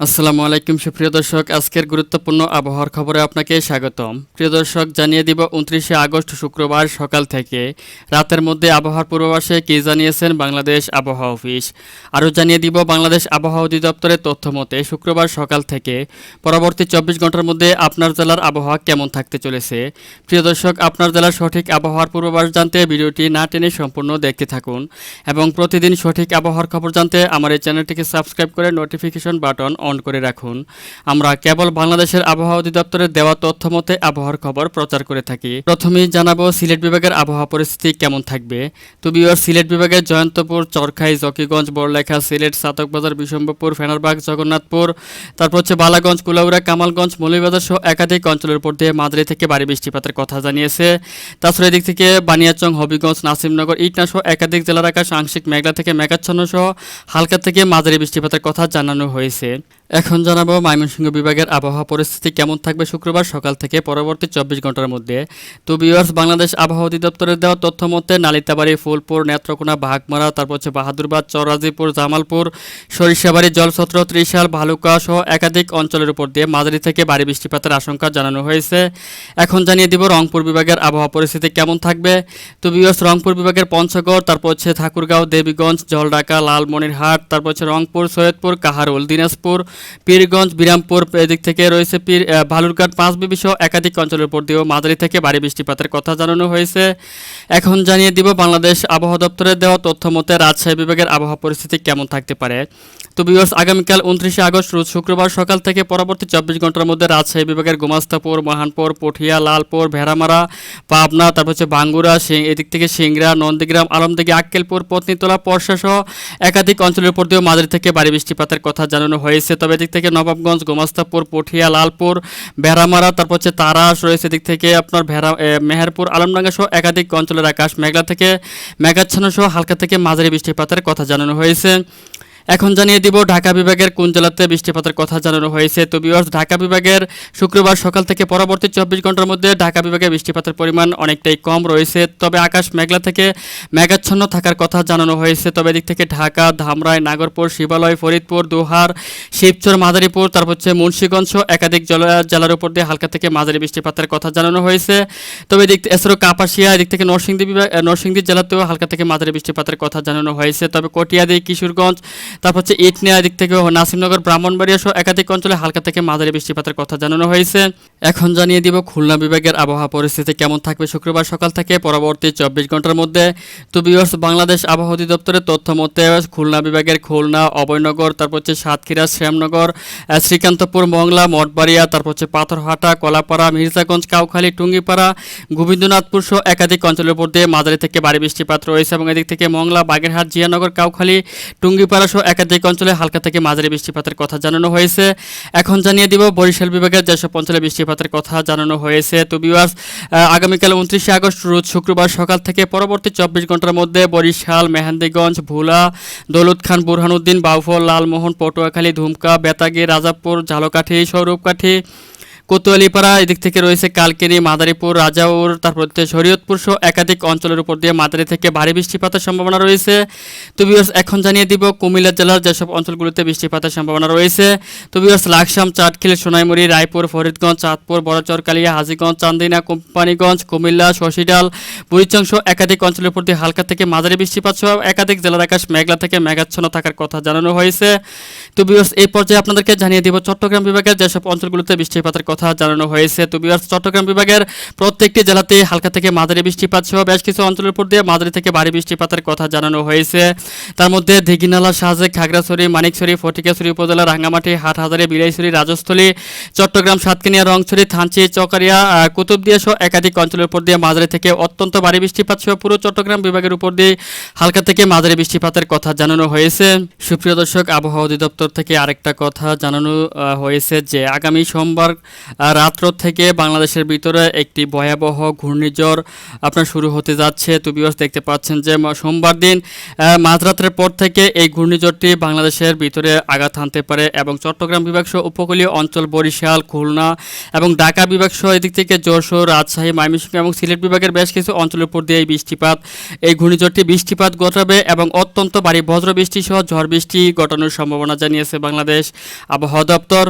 আসসালামু আলাইকুম সুপ্রিয় দর্শক, আজকের গুরুত্বপূর্ণ আবহাওয়ার খবরে আপনাকে স্বাগতম। প্রিয় দর্শক, জানিয়ে দিব উনত্রিশে আগস্ট শুক্রবার সকাল থেকে। রাতের মধ্যে আবহাওয়ার পূর্বাভাসে কী জানিয়েছেন বাংলাদেশ আবহাওয়া অফিস। আরও জানিয়ে দিব বাংলাদেশ আবহাওয়া অধিদপ্তরের তথ্য মতে, শুক্রবার সকাল থেকে পরবর্তী চব্বিশ ঘণ্টার মধ্যে আপনার জেলার আবহাওয়া কেমন থাকতে চলেছে? প্রিয় দর্শক, আপনার জেলার সঠিক আবহাওয়ার পূর্বাভাস জানতে ভিডিওটি না টেনে সম্পূর্ণ দেখতে থাকুন এবং প্রতিদিন সঠিক আবহাওয়ার খবর জানতে আমার এই চ্যানেলটিকে সাবস্ক্রাইব করে নোটিফিকেশন বাটন অন করে রাখুন। আমরা কেবল বাংলাদেশের আবহাওয়া অধিদপ্তরের দেওয়া তথ্য মতে আবহাওয়ার খবর প্রচার করে থাকি। প্রথমেই জানাব, সিলেট বিভাগের আবহাওয়া পরিস্থিতি কেমন থাকবে? তো সিলেট বিভাগের জয়ন্তপুর, চরখাই, জকিগঞ্জ, বড়লেখা, সিলেট, সাতকবাজার বিশম্বপুর ফেনারবাগ, জগন্নাথপুর, তারপর হচ্ছে বালাগঞ্জ, কুলাউড়া, কামালগঞ্জ, মৌলভীবাজার সহ একাধিক অঞ্চলের উপর দিয়ে মাঝারি থেকে ভারী বৃষ্টিপাতের কথা জানিয়েছে। তাছাড়া এদিক থেকে বানিয়াচং, হবিগঞ্জ, নাসিমনগর, ইটনা সহ একাধিক জেলার আকাশ আংশিক মেঘলা থেকে মেঘাচ্ছন্ন সহ হালকা থেকে মাঝারি বৃষ্টিপাতের কথা জানানো হয়েছে। এখন জানাব ময়মনসিংহ বিভাগের আবহাওয়া পরিস্থিতি কেমন থাকবে শুক্রবার সকাল থেকে পরবর্তী চব্বিশ ঘণ্টার মধ্যে। তো বিওয়ার্স বাংলাদেশ আবহাওয়া অধিদপ্তরের দেওয়া তথ্য মতে নালিতাবাড়ি, ফুলপুর, নেত্রকোনা, বাঘমারা, তারপর হচ্ছে বাহাদুরবাদ, চরাজিপুর, জামালপুর, সরিষাবাড়ি, জলছত্র, ত্রিশাল, ভালুকা সহ একাধিক অঞ্চলের উপর দিয়ে মাঝারি থেকে ভারী বৃষ্টিপাতের আশঙ্কা জানানো হয়েছে। এখন জানিয়ে দিব রংপুর বিভাগের আবহাওয়া পরিস্থিতি কেমন থাকবে। তো বিওয়ার্স রংপুর বিভাগের পঞ্চগড়, তারপর হচ্ছে ঠাকুরগাঁও, দেবীগঞ্জ, জলঢাকা, লালমনিরহাট, তারপর হচ্ছে রংপুর, সৈয়দপুর, কাহারুল, দিনাজপুর পীরগঞ্জ, বিরামপুর এদিক থেকে রয়েছে পীর ভালুরঘাট পাঁচ বিবি সহ একাধিক অঞ্চলের উপর দিয়েও মাঝারি থেকে ভারী বৃষ্টিপাতের কথা জানানো হয়েছে। এখন জানিয়ে দিব বাংলাদেশ আবহাওয়া দপ্তরের দেওয়া তথ্য মতে রাজশাহী বিভাগের আবহাওয়া পরিস্থিতি কেমন থাকতে পারে। তো বিভার্স আগামীকাল উনত্রিশে আগস্ট, রোজ শুক্রবার সকাল থেকে পরবর্তী চব্বিশ ঘণ্টার মধ্যে রাজশাহী বিভাগের গোমাস্তাপুর, মহানপুর, পটিয়া, লালপুর, ভেড়ামারা, পাবনা, তারপর হচ্ছে বাঙ্গুরা এদিক থেকে সিংড়া, নন্দীগ্রাম, আলমদিঘি, আক্কেলপুর, পত্নীতলা পরশা সহ একাধিক অঞ্চলের উপর দিয়েও মাঝারি থেকে ভারী বৃষ্টিপাতের কথা জানানো হয়েছে। তবে এদিক থেকে নবাবগঞ্জ, গোমাস্তাপুর পটিয়া লালপুর, ভেড়ামারা, তারপর হচ্ছে তারাস রয়েছে এদিক থেকে আপনার ভেড়া মেহেরপুর, আলমডাঙ্গা সহ একাধিক অঞ্চলের আকাশ মেঘলা থেকে মেঘাচ্ছন্ন সহ হালকা থেকে মাঝারি বৃষ্টিপাতের কথা জানানো হয়েছে। এখন জানিয়ে দিব, ঢাকা বিভাগের কোন জেলাতে বৃষ্টিপাতের কথা জানানো হয়েছে। তো বিভার্স ঢাকা বিভাগের শুক্রবার সকাল থেকে পরবর্তী চব্বিশ ঘণ্টার মধ্যে ঢাকা বিভাগে বৃষ্টিপাতের পরিমাণ অনেকটাই কম রয়েছে। তবে আকাশ মেঘলা থেকে মেঘাচ্ছন্ন থাকার কথা জানানো হয়েছে। তবে এদিক থেকে ঢাকা, ধামরাই, নাগরপুর, শিবালয়, ফরিদপুর, দোহার, শিবচর, মাদারীপুর, তারপর হচ্ছে মুন্সীগঞ্জ একাধিক জেলা- জেলার উপর দিয়ে হালকা থেকে মাঝারি বৃষ্টিপাতের কথা জানানো হয়েছে। তবে এদিক, এছাড়াও কাপাসিয়া, এদিক থেকে নরসিংদী বিভাগ, নরসিংদী জেলাতেও হালকা থেকে মাঝারি বৃষ্টিপাতের কথা জানানো হয়েছে। তবে কটিয়াদি, কিশোরগঞ্জ তারপর হচ্ছে ইটনিয়া দিক থেকে নাসিমনগর, ব্রাহ্মণবাড়িয়া সহ একাধিক অঞ্চলে হালকা থেকে মাঝারি বৃষ্টিপাতের কথা জানানো হয়েছে। এখন জানিয়ে দিব, খুলনা বিভাগের আবহাওয়া পরিস্থিতি কেমন থাকবে শুক্রবার সকাল থেকে পরবর্তী চব্বিশ ঘণ্টার মধ্যে? তো বিভার্স বাংলাদেশ আবহাওয়া অধিদপ্তরের তথ্য মতে খুলনা বিভাগের খুলনা, অভয়নগর, তারপর হচ্ছে সাতক্ষীরা, শ্যামনগর শ্রীকান্তপুর, মংলা, মঠবাড়িয়া, তারপর হচ্ছে পাথরহাটা, কলাপাড়া, মির্জাগঞ্জ, কাউখালী, টুঙ্গিপাড়া, গোবিন্দনাথপুর সহ একাধিক অঞ্চলের উপর দিয়ে মাঝারি থেকে ভারী বৃষ্টিপাত রয়েছে এবং এদিক থেকে মংলা, বাগেরহাট, জিয়ানগর, কাউখালী, টুঙ্গিপাড়া সহ একাধিক অঞ্চলে হালকা থেকে মাঝারি বৃষ্টিপাতের কথা জানানো হয়েছে। এখন জানিয়ে দিব, বরিশাল বিভাগের যেসব অঞ্চলে বৃষ্টিপাতের কথা জানানো হয়েছে। তো বিবাস আগামীকাল উনত্রিশে আগস্ট, রোজ শুক্রবার সকাল থেকে পরবর্তী চব্বিশ ঘণ্টার মধ্যে বরিশাল, মেহেন্দিগঞ্জ, ভোলা দৌলত খান বুরহানুদ্দিন, বাউফল, লালমোহন, পটুয়াখালী, ধুমকা, বেতাগি, রাজাপুর, ঝালকাঠি, সৌরভকাঠি কোতোয়ালিপাড়া এদিক থেকে রয়েছে কালকেরি, মাদারীপুর, রাজাউর, তারপর হচ্ছে শরীয়তপুর সহ একাধিক অঞ্চলের উপর দিয়ে মাদারি থেকে ভারী বৃষ্টিপাতের সম্ভাবনা রয়েছে। তো এখন জানিয়ে দিব কুমিল্লা জেলার যেসব অঞ্চলগুলোতে বৃষ্টিপাতের সম্ভাবনা রয়েছে। তো বিয়ার্স লাকসাম চাটখিল সোনাইমুড়ি, রায়পুর, ফরিদগঞ্জ, চাঁদপুর, বড়চরকালিয়া, হাজিগঞ্জ, চান্দিনা, কোম্পানিগঞ্জ, কুমিল্লা, শশীডাল, বুড়িচং একাধিক অঞ্চলের উপর দিয়ে হালকা থেকে মাঝারি বৃষ্টিপাত সহ একাধিক জেলার আকাশ মেঘলা থেকে মেঘাচ্ছন্ন থাকার কথা জানানো হয়েছে। তো এই পর্যায়ে আপনাদেরকে জানিয়ে দিব চট্টগ্রাম বিভাগের যেসব অঞ্চলগুলোতে বৃষ্টিপাতের কথা জানানো হয়েছে। তো বিয়ার্স চট্টগ্রাম বিভাগের প্রত্যেকটি জেলাতে হালকা থেকে মাঝারি বৃষ্টিপাত সহ বেশ কিছু অঞ্চলের উপর দিয়ে মাঝারি থেকে ভারী বৃষ্টিপাতের কথা জানানো হয়েছে। তার মধ্যে দিঘিনালা সাজেক খাগড়াছড়ি, মানিকছড়ি, ফটিকাছড়ি উপজেলা, রাঙ্গামাটি, হাটহাজারি বিলাইছড়ি রাজস্থলী, চট্টগ্রাম সাতকানিয়া রংছড়ি, থানচি, চকারিয়া কুতুবদিয়া সহ একাধিক অঞ্চলের উপর দিয়ে মাঝারি থেকে অত্যন্ত ভারী বৃষ্টিপাত সহ পুরো চট্টগ্রাম বিভাগের উপর দিয়ে হালকা থেকে মাঝারি বৃষ্টিপাতের কথা জানানো হয়েছে। সুপ্রিয় দর্শক, আবহাওয়া অধিদপ্তর থেকে আরেকটা কথা জানানো হয়েছে যে আগামী সোমবার রাত্র থেকে বাংলাদেশের ভিতরে একটি ভয়াবহ ঘূর্ণিঝড় আপনার শুরু হতে যাচ্ছে। তো বিবাস দেখতে পাচ্ছেন যে সোমবার দিন আহ, মাঝরাতের পর থেকে এই ঘূর্ণিঝড়টি বাংলাদেশের ভিতরে আঘাত হানতে পারে এবং চট্টগ্রাম বিভাগ সহ উপকূলীয় অঞ্চল বরিশাল খুলনা এবং ঢাকা বিভাগ সহ এদিক থেকে যশোর রাজশাহী ময়মনসিংহ এবং সিলেট বিভাগের বেশ কিছু অঞ্চলের উপর দিয়ে এই বৃষ্টিপাত এই ঘূর্ণিঝড়টি বৃষ্টিপাত ঘটাবে এবং অত্যন্ত ভারী বজ্র বৃষ্টি সহ ঝড় বৃষ্টি ঘটানোর সম্ভাবনা জানিয়েছে বাংলাদেশ আবহাওয়া দপ্তর।